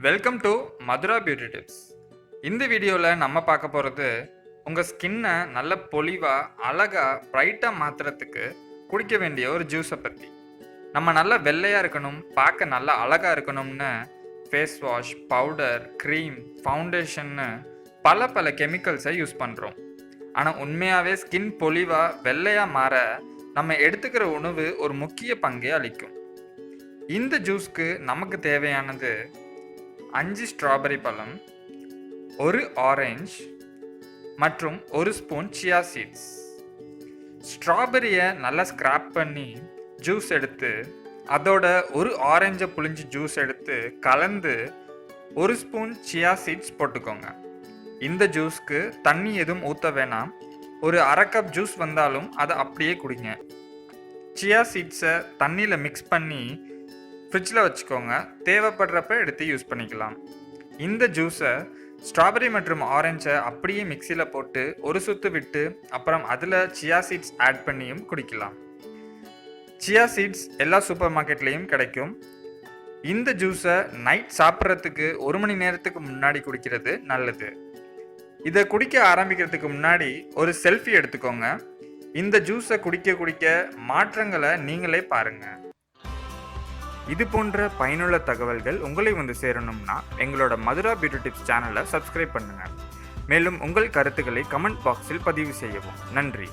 Welcome to Madhura beauty tips இந்த வீடியோவில் நம்ம பார்க்க போகிறது உங்கள் ஸ்கின்னை நல்ல பொலிவாக அழகாக ப்ரைட்டாக மாற்றுறதுக்கு குடிக்க வேண்டிய ஒரு ஜூஸை பற்றி நம்ம நல்லா வெள்ளையாக இருக்கணும் பார்க்க நல்லா அழகாக இருக்கணும்னு ஃபேஸ் வாஷ் பவுடர் க்ரீம் ஃபவுண்டேஷன்னு பல பல கெமிக்கல்ஸை யூஸ் பண்ணுறோம் ஆனால் உண்மையாகவே ஸ்கின் பொலிவாக வெள்ளையாக மாற நம்ம எடுத்துக்கிற உணவு ஒரு முக்கிய பங்கை அளிக்கும். இந்த ஜூஸ்க்கு நமக்கு தேவையானது அஞ்சு ஸ்ட்ராபெரி பழம் ஒரு ஆரஞ்சு மற்றும் ஒரு ஸ்பூன் சியா சீட்ஸ். ஸ்ட்ராபெரியை நல்லா ஸ்க்ராப் பண்ணி ஜூஸ் எடுத்து அதோட ஒரு ஆரஞ்சை புழிஞ்சு ஜூஸ் எடுத்து கலந்து ஒரு ஸ்பூன் சியா சீட்ஸ் போட்டுக்கோங்க. இந்த ஜூஸ்க்கு தண்ணி எதுவும் ஊற்ற வேணாம். ஒரு அரை கப் ஜூஸ் வந்தாலும் அதை அப்படியே குடிங்க. சியா சீட்ஸை தண்ணியில் மிக்ஸ் பண்ணி ஃப்ரிட்ஜில் வச்சுக்கோங்க. தேவைப்படுறப்ப எடுத்து யூஸ் பண்ணிக்கலாம். இந்த ஜூஸை ஸ்ட்ராபெரி மற்றும் ஆரஞ்சை அப்படியே மிக்சியில் போட்டு ஒரு சுத்து விட்டு அப்புறம் அதில் சியா சீட்ஸ் ஆட் பண்ணியும் குடிக்கலாம். சியா சீட்ஸ் எல்லா சூப்பர் மார்க்கெட்லேயும் கிடைக்கும். இந்த ஜூஸை நைட் சாப்பிட்றதுக்கு ஒரு மணி நேரத்துக்கு முன்னாடி குடிக்கிறது நல்லது. இதை குடிக்க ஆரம்பிக்கிறதுக்கு முன்னாடி ஒரு செல்ஃபி எடுத்துக்கோங்க. இந்த ஜூஸை குடிக்க குடிக்க மாற்றங்களை நீங்களே பாருங்கள் இது போன்ற பயனுள்ள தகவல்கள் உங்களை வந்து சேரணும்னா எங்களோட மதுரா பியூட்டி டிப்ஸ் சேனலை சப்ஸ்கிரைப் பண்ணுங்கள் மேலும் உங்கள் கருத்துக்களை கமெண்ட் பாக்ஸில் பதிவு செய்யவும். நன்றி.